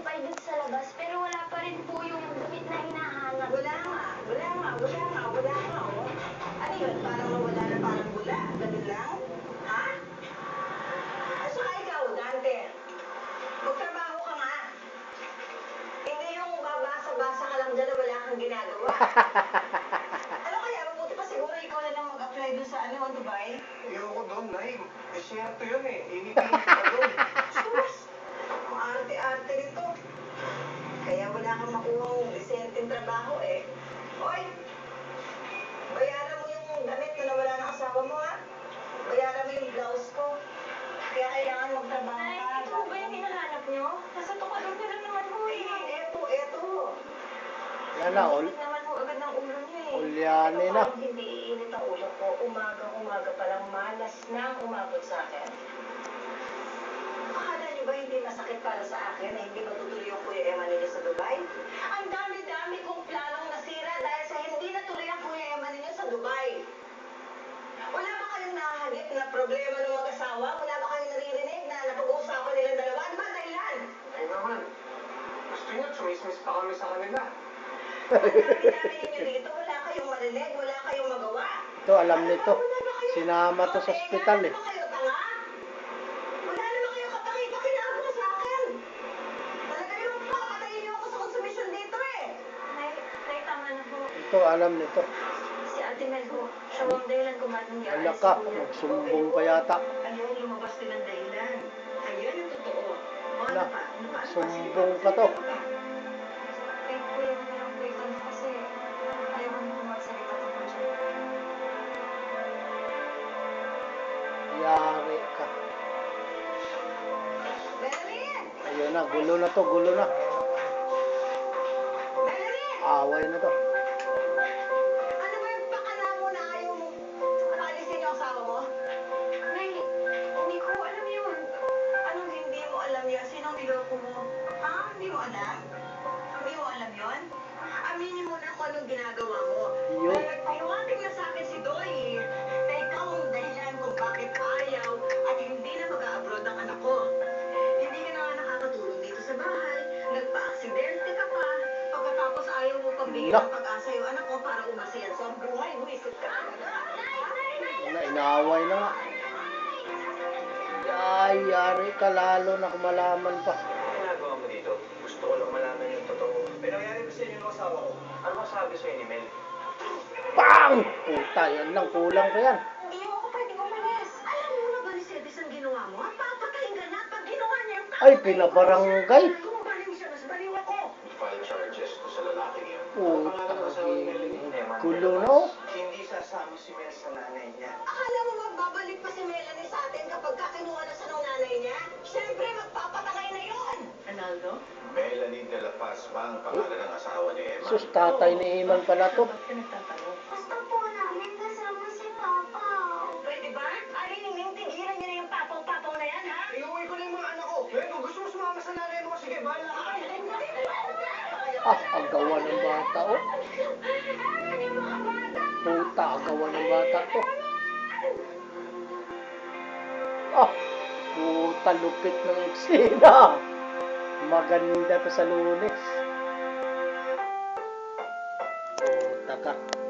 pa dun sa labas, pero wala pa rin po yung damit na hinahanap. Wala nga, wala nga, wala nga, wala nga. Oh. Ano yun? Parang nawala na parang wala. Ganun lang? Ha? At saka ikaw, Dante, magtrabaho ka nga. Hindi yung babasa-basa ka lang dyan na wala kang ginagawa. ano kaya, mabuti pa siguro ikaw na lang mag-apply dun sa ano, Dubai? Ayoko doon, Nay. Desierto yun eh. Init-init pa doon. Sus! Trabaho eh. Hoy! Bayaran mo yung damit na nawala ng asawa mo ha. Bayaran mo yung blouse ko. Kaya kailangan magtrabaho Ay, ka. ito ba yung hinahanap nyo? Nasa tukadong ko lang naman ho Eh, eto, eto. Yan na, Sakit naman ho agad ng ulo nyo eh. ulyani Ito na. parang hindi iinit ang ulo ko. Umaga-umaga pa lang malas na umabot sa akin. Akala niyo ba hindi masakit para sa akin na hindi matutuloy yung Kuya Emma ninyo sa Dubai? Ang dami-dami kong planong nasira dahil sa hindi natuloy ang Kuya Emma ninyo sa Dubai. Wala ba kayong nahanip na problema ng mag-asawa? Wala ba kayong naririnig na napag-uusapan nilang dalawa? Ano ba ang dahilan? Ay naman. Gusto niyo, chumismis pa kami sa kanila. Ang dami-dami ninyo dito, wala kayong marinig, wala kayong magawa. Ito, alam nito. Sinama to sa ospital eh. Wala naman kayo tanga. Wala naman kayo kapakita-kinabo na sa akin. Talaga yung papatayin niyo ako sa konsumisyon dito eh. Nay, nay, tama na ho. Ito, alam nito. Si Ate Mel ho, siya ang dahilan kung nangyari Wala sa ka, magsumbong pa yata. Ayun, lumabas din ang dahilan. Ayun ang totoo. Ano pa? Ano? Ano magsumbong pa to. Po ayaw. Yari ka. Ayun na, gulo na to, gulo na. Away na to. Mo alam? Hindi mo alam yun? Aminin mo na kung anong ginagawa mo. Yun. Dahil Paiwating na sa akin si Doy na ikaw ang dahilan kung bakit ayaw at hindi na mag-a-abroad ang anak ko. Hindi ka na nga nakakatulong dito sa bahay. Nagpa-aksidente ka pa. Pagkatapos ayaw mo pang bigyan ng pag-asa yung anak ko para umasayan sa buhay. Buisit ka talaga. Wala, inaaway na nga. Ay, yari ka lalo na kumalaman pa. Masabi sa'yo ni Mel? Bang! Puta, yan lang, kulang pa yan. Hindi mo ako pwedeng umalis. Alam mo na ba ni Sedis ang ginawa mo? Ang papatayin ka na at pag ginawa niya yung. Ay, pinabarangay. Kung baliw siya, mas baliw ako. File charges to sa lalaking yan. Puta, gulo na Analdo? Melanie de la Paz ba ang pangalan ng asawa ni Emma? Sus, tatay ni Iman pala to. Ba't ka nagtatanong? Gusto po namin kasama si Papa. Pwede ba? Ay, Ningning, tigilan niyo na yung papaw-papaw na yan, ha? Iuwi ko na yung mga anak ko. Eh, kung gusto mo sumama sa nanay mo, sige, bahala ka. Ay, hindi pwede. Ah, agawan ng bata oh. Puta, agawan ng bata to. Ah, puta, lupit ng eksena maganda to sa lunes. O, taka.